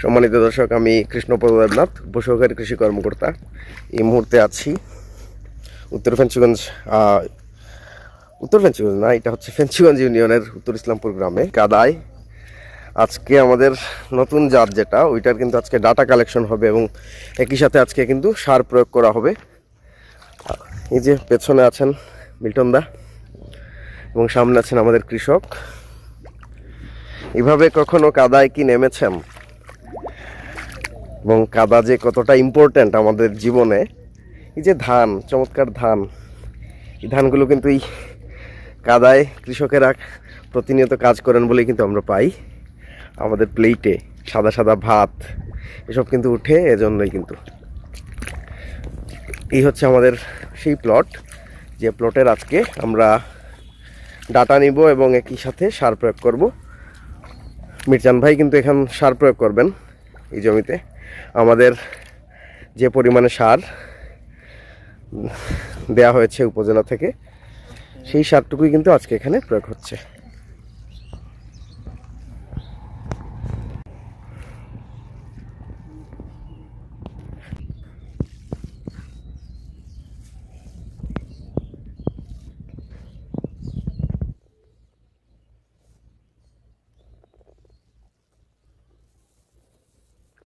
সম্মানিত দর্শক, আমি কৃষ্ণপদ দেবনাথ, উপসহকারী কৃষি কর্মকর্তা। এই মুহূর্তে আছি উত্তর ফেঞ্চুগঞ্জ উত্তর ফেঞ্চুগঞ্জ না, এটা হচ্ছে ফেঞ্চুগঞ্জ ইউনিয়নের উত্তর ইসলামপুর গ্রামে, কাদায়। আজকে আমাদের নতুন জাত যেটা, ওইটার কিন্তু আজকে ডাটা কালেকশন হবে এবং একই সাথে আজকে কিন্তু সার প্রয়োগ করা হবে। এই যে পেছনে আছেন মিল্টন দা এবং সামনে আছেন আমাদের কৃষক। এভাবে কখনো কাদায় কি নেমেছেন? এবং কাদা যে কতটা ইম্পর্ট্যান্ট আমাদের জীবনে, এই যে ধান, চমৎকার ধান, এই ধানগুলো কিন্তু এই কাদায় কৃষকেরা প্রতিনিয়ত কাজ করেন বলেই কিন্তু আমরা পাই। আমাদের প্লেটে সাদা সাদা ভাত, এসব কিন্তু উঠে, এজন্যই কিন্তু। এই হচ্ছে আমাদের সেই প্লট যে প্লটের আজকে আমরা ডাটা নিব এবং একই সাথে সার প্রয়োগ করব। মির্জান ভাই কিন্তু এখান সার প্রয়োগ করবেন এই জমিতে। আমাদের যে পরিমাণে সার দেয়া হয়েছে উপজেলা থেকে, সেই সারটুকুই কিন্তু আজকে এখানে প্রয়োগ হচ্ছে।